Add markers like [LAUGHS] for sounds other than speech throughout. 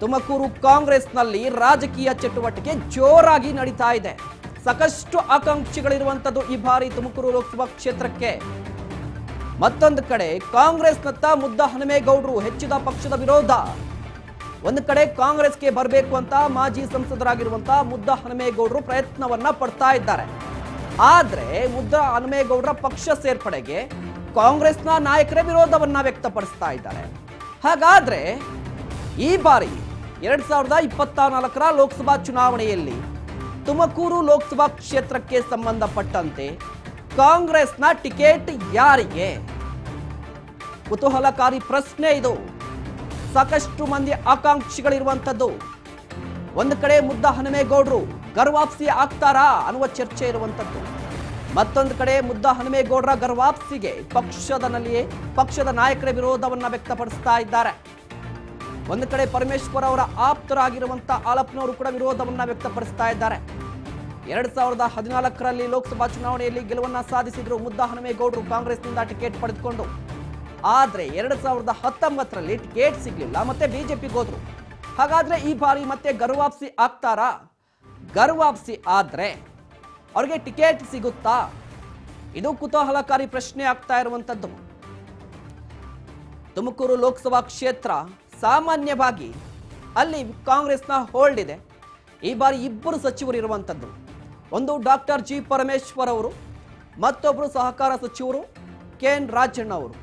ತುಮಕೂರು ಕಾಂಗ್ರೆಸ್ನಲ್ಲಿ ರಾಜಕೀಯ ಚಟುವಟಿಕೆ ಜೋರಾಗಿ ನಡೀತಾ ಇದೆ. ಸಾಕಷ್ಟು ಆಕಾಂಕ್ಷಿಗಳಿರುವಂಥದ್ದು ಈ ಬಾರಿ ತುಮಕೂರು ಲೋಕಸಭಾ ಕ್ಷೇತ್ರಕ್ಕೆ. ಮತ್ತೊಂದು ಕಡೆ ಕಾಂಗ್ರೆಸ್ನತ್ತ ಮುದ್ದ ಹನುಮೇಗೌಡರು ಹೆಚ್ಚಿದ ಪಕ್ಷದ ವಿರೋಧ. ಒಂದು ಕಡೆ ಕಾಂಗ್ರೆಸ್ಗೆ ಬರಬೇಕು ಅಂತ ಮಾಜಿ ಸಂಸದರಾಗಿರುವಂತಹ ಮುದ್ದ ಹನುಮೇಗೌಡರು ಪ್ರಯತ್ನವನ್ನ ಪಡ್ತಾ ಇದ್ದಾರೆ. ಆದ್ರೆ ಮುದ್ದ ಹನುಮೇಗೌಡರ ಪಕ್ಷ ಸೇರ್ಪಡೆಗೆ ಕಾಂಗ್ರೆಸ್ನ ನಾಯಕರೇ ವಿರೋಧವನ್ನ ವ್ಯಕ್ತಪಡಿಸ್ತಾ ಇದ್ದಾರೆ. ಹಾಗಾದ್ರೆ ಈ ಬಾರಿ ಎರಡ್ ಸಾವಿರದ ಇಪ್ಪತ್ತ ನಾಲ್ಕರ ಲೋಕಸಭಾ ಚುನಾವಣೆಯಲ್ಲಿ ತುಮಕೂರು ಲೋಕಸಭಾ ಕ್ಷೇತ್ರಕ್ಕೆ ಸಂಬಂಧಪಟ್ಟಂತೆ ಕಾಂಗ್ರೆಸ್ನ ಟಿಕೆಟ್ ಯಾರಿಗೆ? ಕುತೂಹಲಕಾರಿ ಪ್ರಶ್ನೆ ಇದು. ಸಾಕಷ್ಟು ಮಂದಿ ಆಕಾಂಕ್ಷಿಗಳಿರುವಂಥದ್ದು. ಒಂದು ಕಡೆ ಮುದ್ದ ಹನುಮೇಗೌಡರು ಗರ್ವಾಪ್ಸಿ ಆಗ್ತಾರಾ ಅನ್ನುವ ಚರ್ಚೆ ಇರುವಂಥದ್ದು. ಮತ್ತೊಂದು ಕಡೆ ಮುದ್ದ ಹನುಮೇಗೌಡರ ಗರ್ವಾಪ್ಸಿಗೆ ಪಕ್ಷದನಲ್ಲಿಯೇ, ಪಕ್ಷದ ನಾಯಕರ ವಿರೋಧವನ್ನು ವ್ಯಕ್ತಪಡಿಸ್ತಾ ಇದ್ದಾರೆ. ಒಂದು ಕಡೆ ಪರಮೇಶ್ವರ್ ಅವರ ಆಪ್ತರಾಗಿರುವಂತ ಆಲಪ್ನವರು ಕೂಡ ವಿರೋಧವನ್ನ ವ್ಯಕ್ತಪಡಿಸ್ತಾ ಇದ್ದಾರೆ. ಎರಡ್ ಸಾವಿರದ ಹದಿನಾಲ್ಕರಲ್ಲಿ ಲೋಕಸಭಾ ಚುನಾವಣೆಯಲ್ಲಿ ಗೆಲುವನ್ನ ಸಾಧಿಸಿದ್ರು ಮುದ್ದ ಹನುಮೇಗೌಡರು ಕಾಂಗ್ರೆಸ್ನಿಂದ ಟಿಕೆಟ್ ಪಡೆದುಕೊಂಡು. ಆದ್ರೆ ಎರಡ್ ಸಾವಿರದ ಹತ್ತೊಂಬತ್ತರಲ್ಲಿ ಟಿಕೆಟ್ ಸಿಗ್ಲಿಲ್ಲ ಮತ್ತೆ ಬಿಜೆಪಿಗೆ ಹೋದ್ರು. ಹಾಗಾದ್ರೆ ಈ ಬಾರಿ ಮತ್ತೆ ಗರ್ವಾಪ್ಸಿ ಆಗ್ತಾರಾ? ಗರ್ವಾಪ್ಸಿ ಆದ್ರೆ ಅವ್ರಿಗೆ ಟಿಕೆಟ್ ಸಿಗುತ್ತಾ? ಇದು ಕುತೂಹಲಕಾರಿ ಪ್ರಶ್ನೆ ಆಗ್ತಾ ಇರುವಂತದ್ದು. ತುಮಕೂರು ಲೋಕಸಭಾ ಕ್ಷೇತ್ರ ಸಾಮಾನ್ಯವಾಗಿ ಅಲ್ಲಿ ಕಾಂಗ್ರೆಸ್ನ ಹೋಲ್ಡ್ ಇದೆ. ಈ ಬಾರಿ ಇಬ್ಬರು ಸಚಿವರು ಇರುವಂಥದ್ದು ಒಂದು ಡಾಕ್ಟರ್ ಜಿ ಪರಮೇಶ್ವರ್ ಅವರು ಮತ್ತೊಬ್ಬರು ಸಹಕಾರ ಸಚಿವರು ಕೆ ಎನ್ ರಾಜಣ್ಣ ಅವರು.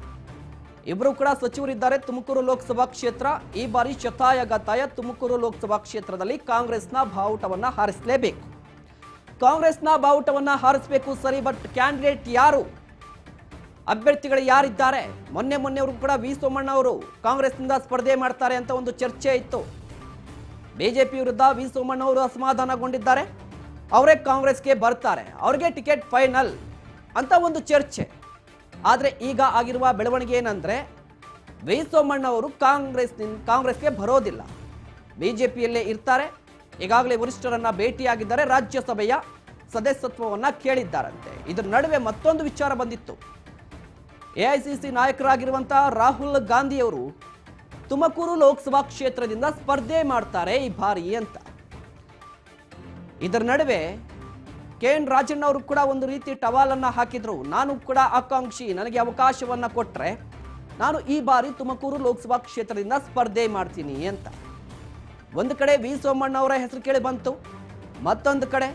ಇಬ್ಬರು ಕೂಡ ಸಚಿವರಿದ್ದಾರೆ ತುಮಕೂರು ಲೋಕಸಭಾ ಕ್ಷೇತ್ರ, ಈ ಬಾರಿ ಶತಾಯ ಗತಾಯ ತುಮಕೂರು ಲೋಕಸಭಾ ಕ್ಷೇತ್ರದಲ್ಲಿ ಕಾಂಗ್ರೆಸ್ನ ಬಾವುಟವನ್ನು ಹಾರಿಸಲೇಬೇಕು. ಕಾಂಗ್ರೆಸ್ನ ಬಾವುಟವನ್ನು ಹಾರಿಸಬೇಕು ಸರಿ, ಬಟ್ ಕ್ಯಾಂಡಿಡೇಟ್ ಯಾರು? ಅಭ್ಯರ್ಥಿಗಳು ಯಾರಿದ್ದಾರೆ? ಮೊನ್ನೆ ಮೊನ್ನೆವರು ಕೂಡ ವಿ ಸೋಮಣ್ಣ ಅವರು ಕಾಂಗ್ರೆಸ್ನಿಂದ ಸ್ಪರ್ಧೆ ಮಾಡ್ತಾರೆ ಅಂತ ಒಂದು ಚರ್ಚೆ ಇತ್ತು. ಬಿಜೆಪಿ ವಿರುದ್ಧ ವಿ ಸೋಮಣ್ಣ ಅವರು ಅಸಮಾಧಾನಗೊಂಡಿದ್ದಾರೆ. ಅವರೇ ಕಾಂಗ್ರೆಸ್ಗೆ ಬರ್ತಾರೆ. ಅವ್ರಿಗೆ ಟಿಕೆಟ್ ಫೈನಲ್ ಅಂತ ಒಂದು ಚರ್ಚೆ. ಆದರೆ ಈಗ ಆಗಿರುವ ಬೆಳವಣಿಗೆ ಏನಂದ್ರೆ, ವಿ ಸೋಮಣ್ಣ ಅವರು ಕಾಂಗ್ರೆಸ್ ಕಾಂಗ್ರೆಸ್ಗೆ ಬರೋದಿಲ್ಲ. ಬಿಜೆಪಿಯಲ್ಲೇ ಇರ್ತಾರೆ. ಈಗಾಗಲೇ ವರಿಷ್ಠರನ್ನ ಭೇಟಿಯಾಗಿದ್ದಾರೆ. ರಾಜ್ಯಸಭೆಯ ಸದಸ್ಯತ್ವವನ್ನು ಕೇಳಿದ್ದಾರಂತೆ. ಇದರ ನಡುವೆ ಮತ್ತೊಂದು ವಿಚಾರ ಬಂದಿತ್ತು. ಎಐಸಿಸಿ ನಾಯಕರಾಗಿರುವಂತಹ ರಾಹುಲ್ ಗಾಂಧಿಯವರು ತುಮಕೂರು ಲೋಕಸಭಾ ಕ್ಷೇತ್ರದಿಂದ ಸ್ಪರ್ಧೆ ಮಾಡ್ತಾರೆ ಈ ಬಾರಿ ಅಂತ. ಇದರ ನಡುವೆ ಕೆ ಎನ್ ರಾಜಣ್ಣ ಅವರು ಕೂಡ ಒಂದು ರೀತಿ ಟವಾಲನ್ನು ಹಾಕಿದ್ರು. ನಾನು ಕೂಡ ಆಕಾಂಕ್ಷಿ, ನನಗೆ ಅವಕಾಶವನ್ನ ಕೊಟ್ಟರೆ ನಾನು ಈ ಬಾರಿ ತುಮಕೂರು ಲೋಕಸಭಾ ಕ್ಷೇತ್ರದಿಂದ ಸ್ಪರ್ಧೆ ಮಾಡ್ತೀನಿ ಅಂತ. ಒಂದು ಕಡೆ ವಿ ಸೋಮಣ್ಣ ಅವರ ಹೆಸರು ಕೇಳಿ ಬಂತು, ಮತ್ತೊಂದು ಕಡೆ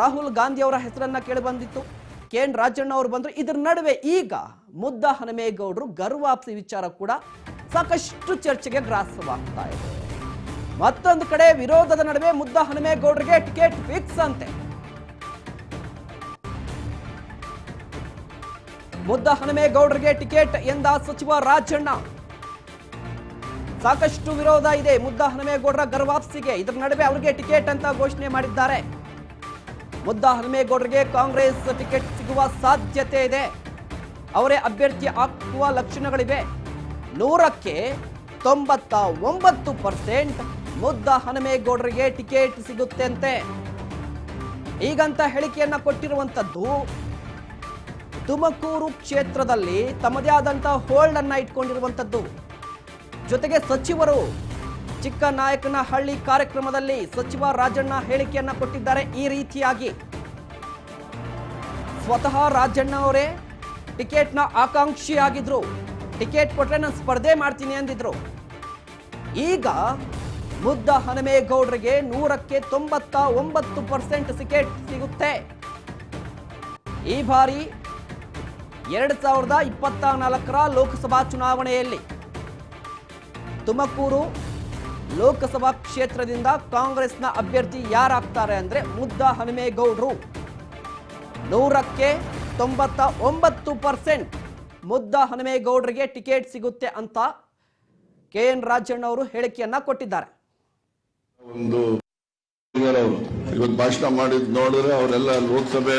ರಾಹುಲ್ ಗಾಂಧಿ ಅವರ ಹೆಸರನ್ನ ಕೇಳಿ ಬಂದಿತ್ತು. ಕೆ ಎನ್ ರಾಜಣ್ಣ ಅವರು ಬಂದ್ರು. ಇದರ ನಡುವೆ ಈಗ ಮುದ್ದ ಹನುಮೇಗೌಡರು ಗರ್ವಾಪ್ಸಿ ವಿಚಾರ ಕೂಡ ಸಾಕಷ್ಟು ಚರ್ಚೆಗೆ ಗ್ರಾಸವಾಗ್ತಾ ಇದೆ. ಮತ್ತೊಂದು ಕಡೆ ವಿರೋಧದ ನಡುವೆ ಮುದ್ದ ಹನುಮೇಗೌಡರಿಗೆ ಟಿಕೆಟ್ ಫಿಕ್ಸ್ ಅಂತೆ. ಮುದ್ದ ಹನುಮೇಗೌಡರಿಗೆ ಟಿಕೆಟ್ ಎಂದ ಸಚಿವ ರಾಜಣ್ಣ. ಸಾಕಷ್ಟು ವಿರೋಧ ಇದೆ ಮುದ್ದ ಹನುಮೇಗೌಡರ ಗರ್ವಾಪ್ಸಿಗೆ ಇದರ ನಡುವೆ ಅವರಿಗೆ ಟಿಕೆಟ್ ಅಂತ ಘೋಷಣೆ ಮಾಡಿದ್ದಾರೆ. ಮುದ್ದ ಹನುಮೇಗೌಡರಿಗೆ ಕಾಂಗ್ರೆಸ್ ಟಿಕೆಟ್ ಸಿಗುವ ಸಾಧ್ಯತೆ ಇದೆ. ಅವರೇ ಅಭ್ಯರ್ಥಿ ಹಾಕುವ ಲಕ್ಷಣಗಳಿವೆ. ನೂರಕ್ಕೆ ತೊಂಬತ್ತ ಒಂಬತ್ತು ಪರ್ಸೆಂಟ್ ಮುದ್ದ ಹನುಮೇಗೌಡರಿಗೆ ಟಿಕೆಟ್ ಸಿಗುತ್ತಂತೆ. ಈಗಂತ ಹೇಳಿಕೆಯನ್ನ ಕೊಟ್ಟಿರುವಂತದ್ದು, ತುಮಕೂರು ಕ್ಷೇತ್ರದಲ್ಲಿ ತಮ್ಮದೇ ಆದಂತಹ ಹೋಲ್ಡ್ ಅನ್ನ ಇಟ್ಕೊಂಡಿರುವಂತದ್ದು. ಜೊತೆಗೆ ಸಚಿವರು ಚಿಕ್ಕನಾಯಕನಹಳ್ಳಿ ಕಾರ್ಯಕ್ರಮದಲ್ಲಿ ಸಚಿವ ರಾಜಣ್ಣ ಹೇಳಿಕೆಯನ್ನ ಕೊಟ್ಟಿದ್ದಾರೆ ಈ ರೀತಿಯಾಗಿ. ಸ್ವತಃ ರಾಜಣ್ಣ ಅವರೇ ಟಿಕೆಟ್ನ ಆಕಾಂಕ್ಷಿಯಾಗಿದ್ರು. ಟಿಕೆಟ್ ಕೊಟ್ಟರೆ ನಾನು ಸ್ಪರ್ಧೆ ಮಾಡ್ತೀನಿ ಅಂದಿದ್ರು. ಈಗ ಮುದ್ದ ಹನುಮೇಗೌಡರಿಗೆ ನೂರಕ್ಕೆ ತೊಂಬತ್ತ ಒಂಬತ್ತು ಪರ್ಸೆಂಟ್ ಟಿಕೆಟ್ ಸಿಗುತ್ತೆ. ಈ ಬಾರಿ ಎರಡ್ ಸಾವಿರದ ಇಪ್ಪತ್ತ ನಾಲ್ಕರ ಲೋಕಸಭಾ ಚುನಾವಣೆಯಲ್ಲಿ ತುಮಕೂರು ಲೋಕಸಭಾ ಕ್ಷೇತ್ರದಿಂದ ಕಾಂಗ್ರೆಸ್ನ ಅಭ್ಯರ್ಥಿ ಯಾರಾಗ್ತಾರೆ ಅಂದ್ರೆ ಮುದ್ದ ಹನುಮೇಗೌಡರು. ನೂರಕ್ಕೆ ತೊಂಬತ್ತ ಒಂಬತ್ತು ಪರ್ಸೆಂಟ್ ಮುದ್ದ ಹನುಮೇಗೌಡರಿಗೆ ಟಿಕೆಟ್ ಸಿಗುತ್ತೆ ಅಂತ ಕೆ ಎನ್ ರಾಜಣ್ಣ ಅವರು ಹೇಳಿಕೆಯನ್ನ ಕೊಟ್ಟಿದ್ದಾರೆ. ಒಂದು [LAUGHS] ಇವತ್ತು ಭಾಷಣ ಮಾಡಿದ್ ನೋಡಿದ್ರೆ ಅವರೆಲ್ಲ ಲೋಕಸಭೆ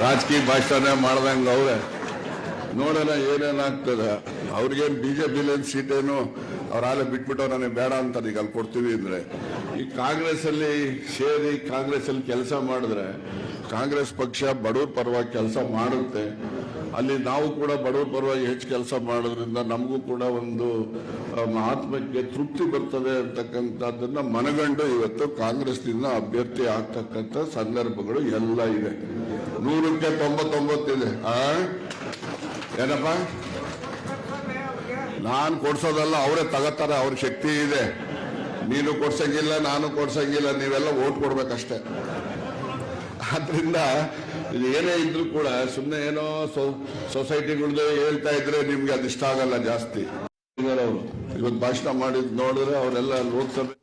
ರಾಜಕೀಯ ಭಾಷಣ ಮಾಡ್ದಂಗ ಅವ್ರೆ. ನೋಡೋಣ ಏನೇನಾಗ್ತದೆ. ಅವ್ರಿಗೇನು ಬಿಜೆಪಿ ಸೀಟೇನು ಅವ್ರ ಆಲೆ ಬಿಟ್ಬಿಟ್ಟು ನನಗೆ ಬೇಡ ಅಂತ ಈಗ ಅಲ್ಲಿ ಕೊಡ್ತೀವಿ ಅಂದ್ರೆ, ಈ ಕಾಂಗ್ರೆಸ್ಸಲ್ಲಿ ಸೇರಿ ಕಾಂಗ್ರೆಸ್ಸಲ್ಲಿ ಕೆಲಸ ಮಾಡಿದ್ರೆ ಕಾಂಗ್ರೆಸ್ ಪಕ್ಷ ಬಡವ್ರ ಪರವಾಗಿ ಕೆಲಸ ಮಾಡುತ್ತೆ. ಅಲ್ಲಿ ನಾವು ಕೂಡ ಬಡವ್ರ ಪರವಾಗಿ ಹೆಚ್ಚು ಕೆಲಸ ಮಾಡೋದ್ರಿಂದ ನಮಗೂ ಕೂಡ ಒಂದು ಆತ್ಮಕ್ಕೆ ತೃಪ್ತಿ ಬರ್ತದೆ ಅಂತಕ್ಕಂಥದ್ದನ್ನು ಮನಗಂಡು ಇವತ್ತು ಕಾಂಗ್ರೆಸ್ನಿಂದ ಅಭ್ಯರ್ಥಿ ಆಗ್ತಕ್ಕಂಥ ಸಂದರ್ಭಗಳು ಎಲ್ಲ ಇದೆ. ನೂರಕ್ಕೆ ತೊಂಬತ್ತೊಂಬತ್ತಿದೆ ಆ? ಏನಪ್ಪ? ನಾನು ಕೊಡ್ಸೋದಲ್ಲ, ಅವರೇ ತಗೋತಾರೆ ಅವ್ರ ಶಕ್ತಿ ಇದೆ. ನೀನು ಕೊಡ್ಸಂಗಿಲ್ಲ, ನಾನು ಕೊಡ್ಸಂಗಿಲ್ಲ, ನೀವೆಲ್ಲ ಓಟ್ ಕೊಡ್ಬೇಕಷ್ಟೆ. ಆದ್ರಿಂದ, ಏನೇ ಇದ್ರು ಕೂಡ ಸುಮ್ಮನೆ ಏನೋ ಸೊಸೈಟಿಗಳ್ದು ಹೇಳ್ತಾ ಇದ್ರೆ ನಿಮ್ಗೆ ಅದು ಇಷ್ಟ ಆಗಲ್ಲ ಜಾಸ್ತಿ. ಇವತ್ತು ಭಾಷಣ ಮಾಡಿದ್ ನೋಡಿದ್ರೆ ಅವರೆಲ್ಲ Lok Sabha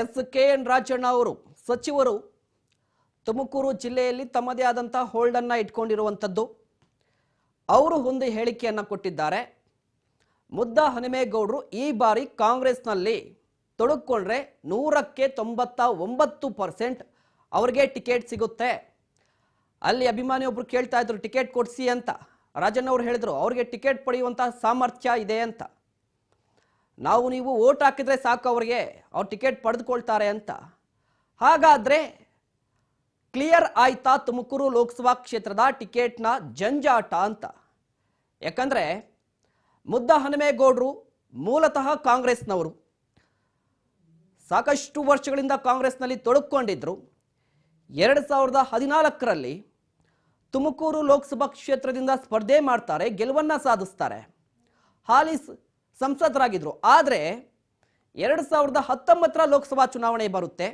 S K N Rajanna ಅವರು, ಸಚಿವರು, ತುಮಕೂರು ಜಿಲ್ಲೆಯಲ್ಲಿ ತಮ್ಮದೇ ಆದಂತಹ ಹೋಲ್ಡನ್ನು ಇಟ್ಕೊಂಡಿರುವಂಥದ್ದು. ಅವರು ಒಂದು ಹೇಳಿಕೆಯನ್ನು ಕೊಟ್ಟಿದ್ದಾರೆ. ಮುದ್ದ ಹನುಮೇಗೌಡರು ಈ ಬಾರಿ ಕಾಂಗ್ರೆಸ್ನಲ್ಲಿ ತೊಡಕೊಂಡ್ರೆ ನೂರಕ್ಕೆ ತೊಂಬತ್ತ ಒಂಬತ್ತು ಪರ್ಸೆಂಟ್ ಅವ್ರಿಗೆ ಟಿಕೆಟ್ ಸಿಗುತ್ತೆ. ಅಲ್ಲಿ ಅಭಿಮಾನಿ ಒಬ್ರು ಕೇಳ್ತಾ ಇದ್ರು, ಟಿಕೆಟ್ ಕೊಡಿಸಿ ಅಂತ. ರಾಜಣ್ಣ ಅವ್ರು ಹೇಳಿದ್ರು, ಅವ್ರಿಗೆ ಟಿಕೆಟ್ ಪಡೆಯುವಂಥ ಸಾಮರ್ಥ್ಯ ಇದೆ ಅಂತ. ನಾವು ನೀವು ಓಟ್ ಹಾಕಿದ್ರೆ ಸಾಕು ಅವರಿಗೆ, ಅವ್ರು ಟಿಕೆಟ್ ಪಡೆದುಕೊಳ್ತಾರೆ ಅಂತ. ಹಾಗಾದ್ರೆ ಕ್ಲಿಯರ್ ಆಯ್ತಾ ತುಮಕೂರು ಲೋಕಸಭಾ ಕ್ಷೇತ್ರದ ಟಿಕೆಟ್ನ ಜಂಜಾಟ ಅಂತ. ಯಾಕಂದ್ರೆ ಮುದ್ದ ಹನುಮೇಗೌಡರು ಮೂಲತಃ ಕಾಂಗ್ರೆಸ್ನವರು. ಸಾಕಷ್ಟು ವರ್ಷಗಳಿಂದ ಕಾಂಗ್ರೆಸ್ನಲ್ಲಿ ತೊಡಕೊಂಡಿದ್ದರು ಎರಡು ಸಾವಿರದ ಹದಿನಾಲ್ಕರಲ್ಲಿ ತುಮಕೂರು ಲೋಕಸಭಾ ಕ್ಷೇತ್ರದಿಂದ ಸ್ಪರ್ಧೆ ಮಾಡ್ತಾರೆ, ಗೆಲುವನ್ನು ಸಾಧಿಸ್ತಾರೆ. ಹಾಲಿ ಸಂಸದರಾಗಿದ್ದರು ಆದರೆ ಎರಡು ಸಾವಿರದ ಹತ್ತೊಂಬತ್ತರ ಲೋಕಸಭಾ ಚುನಾವಣೆ ಬರುತ್ತೆ.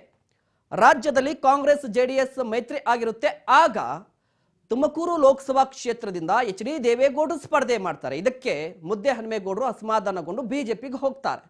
ರಾಜ್ಯದಲ್ಲಿ ಕಾಂಗ್ರೆಸ್, ಜೆ ಡಿ ಎಸ್ ಮೈತ್ರಿ ಆಗಿರುತ್ತೆ. ಆಗ ತುಮಕೂರು ಲೋಕಸಭಾ ಕ್ಷೇತ್ರದಿಂದ ಎಚ್ ಡಿ ದೇವೇಗೌಡರು ಸ್ಪರ್ಧೆ ಮಾಡ್ತಾರೆ. ಇದಕ್ಕೆ ಮುದ್ದೆ ಹನುಮೇಗೌಡರು ಅಸಮಾಧಾನಗೊಂಡು ಬಿಜೆಪಿಗೆ ಹೋಗ್ತಾರೆ.